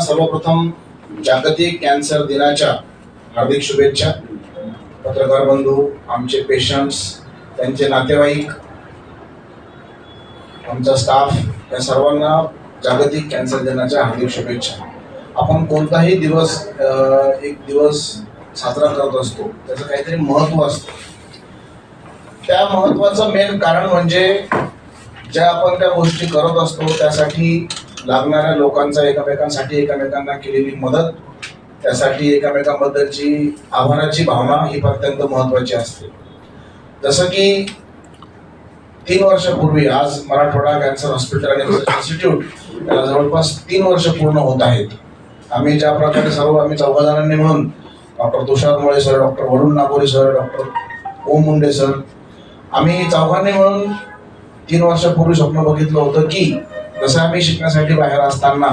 सर्वप्रथम जागतिक कॅन्सर दिनाच्या हार्दिक शुभेच्छा. पत्रकार बंधू आमचे पेशंट्स त्यांचे नातेवाईक आमचा स्टाफ या सर्वांना जागतिक कॅन्सर दिनाच्या हार्दिक शुभेच्छा. आपण कोणताही दिवस एक दिवस साजरा करत असतो त्याचं काहीतरी महत्त्व असतं. त्या महत्त्वाचं मेन कारण म्हणजे ज्या आपण त्या गोष्टी करत असतो त्यासाठी लागणाऱ्या लोकांचा एकमेकांसाठी एकमेकांना केलेली मदत त्यासाठी एकमेकांबद्दलची आभाराची भावना ही अत्यंत महत्त्वाची असते. जसं की तीन वर्षापूर्वी आज मराठवाडा कॅन्सर हॉस्पिटल आणि रिसर्च इन्स्टिट्यूट याला जवळपास तीन वर्ष पूर्ण होत आहेत. आम्ही ज्या प्रकारे सर्व आम्ही चौघा जणांनी म्हणून doctor Tushar Mole sir doctor Varun Nagori sir doctor Om Munde sir आम्ही चौघांनी म्हणून तीन वर्षापूर्वी स्वप्न बघितलं होतं की जसं आम्ही शिकण्यासाठी बाहेर असताना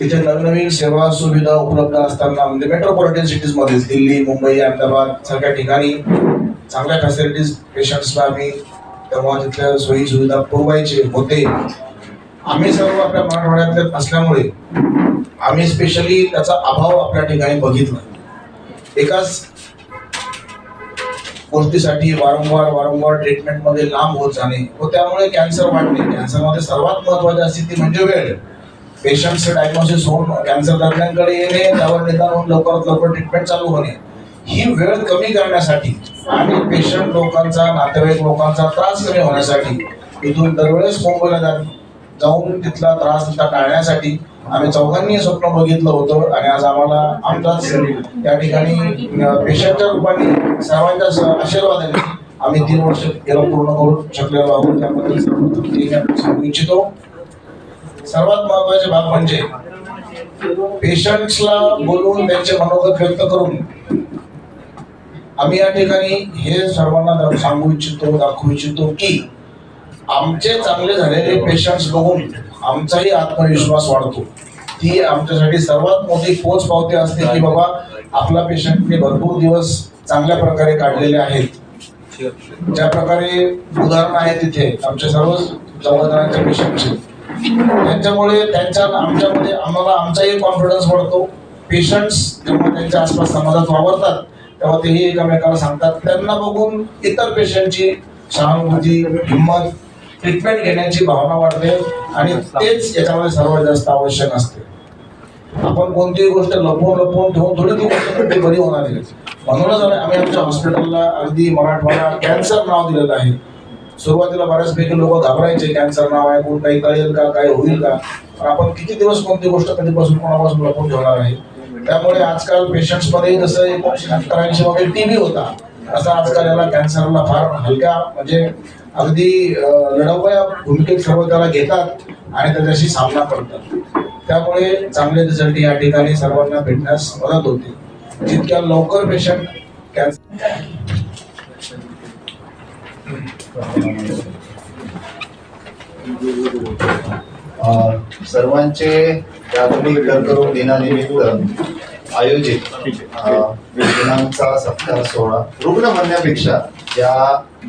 तिथे नवनवीन सेवा सुविधा उपलब्ध असताना म्हणजे मेट्रोपॉलिटन सिटीजमध्ये दिल्ली मुंबई अहमदाबाद सारख्या ठिकाणी चांगल्या फॅसिलिटीज पेशंट्सला आम्ही तेव्हा तिथल्या सोयी सुविधा पुरवायचे होते. आम्ही सर्व आपल्या मराठवाड्यातले असल्यामुळे आम्ही स्पेशली त्याचा अभाव आपल्या ठिकाणी बघितला. एकाच गोष्टीसाठी वारंवार वारंवार ट्रीटमेंटमध्ये लांब होत जाणे व त्यामुळे कॅन्सर वाढणे. कॅन्सरमध्ये सर्वात महत्वाची स्थिती म्हणजे वेळ. पेशंटचं डायग्नोसिस होऊन कॅन्सर तज्ञांकडे येणे त्यावर निदान होऊन लवकरात लवकर ट्रीटमेंट चालू होणे. ही वेळ कमी करण्यासाठी आणि पेशंट लोकांचा नातेवाईक लोकांचा त्रास कमी होण्यासाठी इथून दरवेळेस मुंबईला जा- जाऊन तिथला त्रास तिथला टाळण्यासाठी आम्ही चौघांनी स्वप्न बघितलं होतं आणि आज आम्हाला आमचाच त्या ठिकाणी पेशंटच्या रूपाने सर्वांच्या आशीर्वादाने आम्ही तीन वर्ष याला पूर्ण करू शकलेलो आहोत. त्याबद्दल सांगू इच्छितो. सर्वात महत्त्वाचे भाग म्हणजे पेशंट्सला बोलवून त्यांचे मनोगत व्यक्त करून आम्ही या ठिकाणी हे सर्वांना सांगू इच्छितो दाखवू इच्छितो की आमचे चांगले झालेले पेशंट्स बघून आमचाही आत्मविश्वास वाढतो. ती आमच्यासाठी सर्वात मोठी पोच पावती असते की बाबा आपला पेशंटने भरपूर दिवस चांगल्या प्रकारे काढलेले आहेत. ज्या प्रकारे उदाहरण आहे तिथे आमच्या सर्व जबाबदारांच्या पेशंटचे त्यांच्यामुळे त्यांच्या आमच्यामध्ये आम्हाला आमचाही कॉन्फिडन्स वाढतो. पेशंट्स जेव्हा त्यांच्या आसपास समाजात वावरतात तेव्हा तेही एकमेकाला सांगतात. त्यांना बघून इतर पेशंटची सहानुभूती हिंमत ट्रीटमेंट घेण्याची भावना वाढते आणि तेच याच्यामध्ये सर्वात जास्त आवश्यक असते. आपण कोणतीही गोष्ट लपवून लपवून ठेवून थोडी ती गोष्ट बरी होणार आहे. म्हणूनच आम्ही आम्ही आमच्या हॉस्पिटलला अगदी मराठवाडा कॅन्सर नाव दिलेलं आहे. सुरुवातीला बऱ्याचपैकी लोक घाबरायचे कॅन्सर नाव आहे कोण काही कळेल का काय होईल का? आपण किती दिवस कोणती गोष्ट कधीपासून कोणापासून लपवून ठेवणार आहे? त्यामुळे आजकाल पेशंट्समध्ये जसं एकोणीशे अठ्ठ्याऐंशी मध्ये टीबी होता असं आजकाल याला कॅन्सरला फार हलक्या म्हणजे अगदी लढवया भूमिकेत सर्व त्याला घेतात आणि त्याच्याशी सामना करतात. त्यामुळे चांगले रिझल्ट या ठिकाणी सर्वांना भेटण्यास मदत होते. जितक्या लवकर पेशंट कॅन्सर सर्वांचे जागतिक कर्करोग दिनानिमित्त आयोजित रुग्णांचा सत्कार सोहळा रुग्ण म्हणण्यापेक्षा या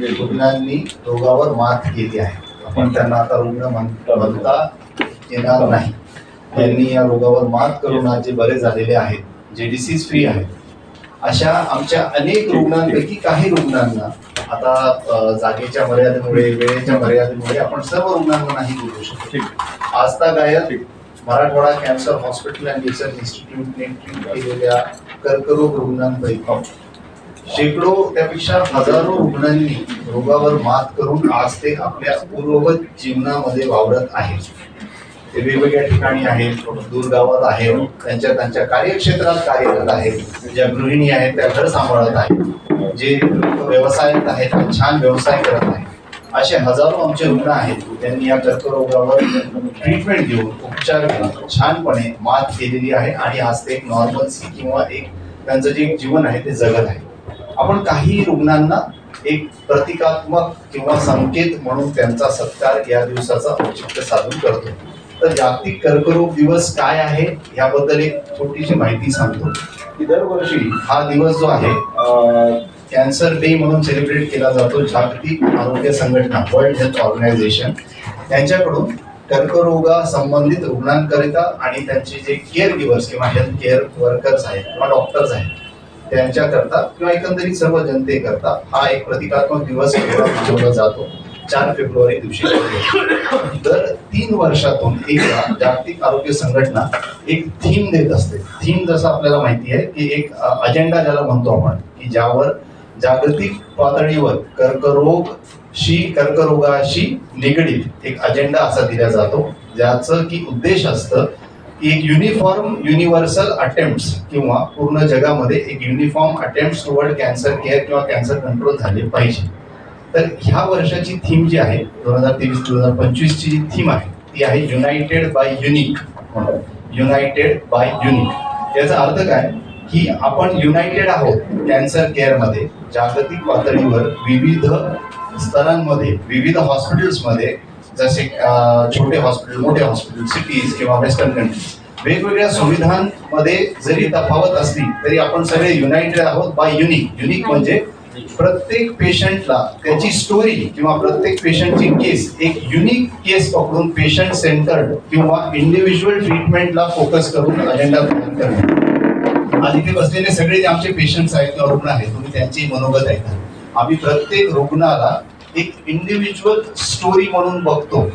रुग्णांनी रोगावर मात केली आहे. आपण त्यांना आता रुग्ण म्हण- म्हणता येणार नाही. त्यांनी या रोगावर मात करून आज जे बरे झालेले आहेत. जे डिसीज फ्री आहेत. अशा आमच्या अनेक रुग्णांपैकी काही रुग्णांना आता जागेच्या मर्यादेमुळे वेळेच्या मर्यादेमुळे आपण सर्व रुग्णांना नाही बोलू शकतो. Astha Gayak Marathwada cancer hospital and research इन्स्टिट्यूटने treat केलेल्या कर्करोग रुग्णांपैकी शेकडो त्यापेक्षा हजारो रुग्णांनी रोगावर मात करून आज ते आपल्या पूर्ववत जीवनामध्ये वावरत आहेत. ते वेगवेगळ्या ठिकाणी आहेत दूर गावात आहेत त्यांच्या त्यांच्या कार्यक्षेत्रात कार्यरत आहेत. ज्या गृहिणी आहेत त्या घर सांभाळत आहेत. जे व्यवसायात आहेत छान व्यवसाय करत आहेत. असे हजारो आमचे रुग्ण आहेत. त्यांनी या कर्करोगावर ट्रीटमेंट घेऊन उपचार घेऊन छानपणे मात केलेली आहे आणि आज ते एक नॉर्मल्सी किंवा एक त्यांचं जे एक जीवन आहे ते जगत आहे. आपण काही रुग्णांना एक प्रतिकात्मक किंवा संकेत म्हणून त्यांचा सत्कार या दिवसाचा औचित्य साधून करतो. तर जागतिक कर्करोग दिवस काय आहे याबद्दल एक छोटीशी माहिती सांगतो. की दरवर्षी हा दिवस जो आहे कॅन्सर डे म्हणून सेलिब्रेट केला जातो जागतिक आरोग्य संघटना वर्ल्ड हेल्थ ऑर्गनायझेशन. यांच्याकडून कर्करोगा संबंधित रुग्णांकरिता आणि त्यांचे जे केअर गिव्हर्स किंवा हेल्थ केअर वर्कर्स आहेत किंवा डॉक्टर्स आहेत त्यांच्याकरता किंवा एकंदरीत सर्व जनतेकरता हा एक प्रतिकात्मक दिवस जातो. चार फेब्रुवारी दिवशी. दर तीन वर्षातून एकदा जागतिक आरोग्य संघटना एक थीम देत असते. थीम जसं आपल्याला माहिती आहे की एक अजेंडा ज्याला म्हणतो आपण की ज्यावर जागतिक पातळीवर कर्करोगशी कर्करोगाशी निगडीत एक अजेंडा असा दिला जातो. ज्याचं की उद्देश असतं की एक युनिफॉर्म युनिव्हर्सल अटेम्प्ट किंवा पूर्ण जगामध्ये एक uniform attempt toward cancer care किंवा कॅन्सर कंट्रोल झाले पाहिजे. तर ह्या वर्षाची थीम जी आहे दोन हजार तेवीस दोन हजार पंचवीसची जी थीम आहे ती आहे united by unique united by unique याचा अर्थ काय? की आपण युनायटेड आहोत कॅन्सर केअरमध्ये जागतिक पातळीवर विविध स्तरांमध्ये विविध हॉस्पिटल्समध्ये जसे छोटे हॉस्पिटल मोठे हॉस्पिटल सिटीज किंवा वेस्टर्न कंट्रीज वेगवेगळ्या सुविधांमध्ये जरी तफावत असली तरी आपण सगळे युनायटेड आहोत बाय युनिक युनिक म्हणजे प्रत्येक पेशंटला त्याची स्टोरी किंवा प्रत्येक पेशंटची केस एक युनिक केस पकडून पेशंट सेंटर्ड किंवा इंडिव्हिज्युअल ट्रीटमेंटला फोकस करून अजेंडा तयार करणे. आणि ते बसलेले सगळे जे आमचे पेशंट्स आहेत किंवा रुग्ण आहेत तुम्ही त्यांची मनोगत ऐका. आम्ही प्रत्येक रुग्णाला एक इंडिव्हिज्युअल स्टोरी म्हणून बघतो.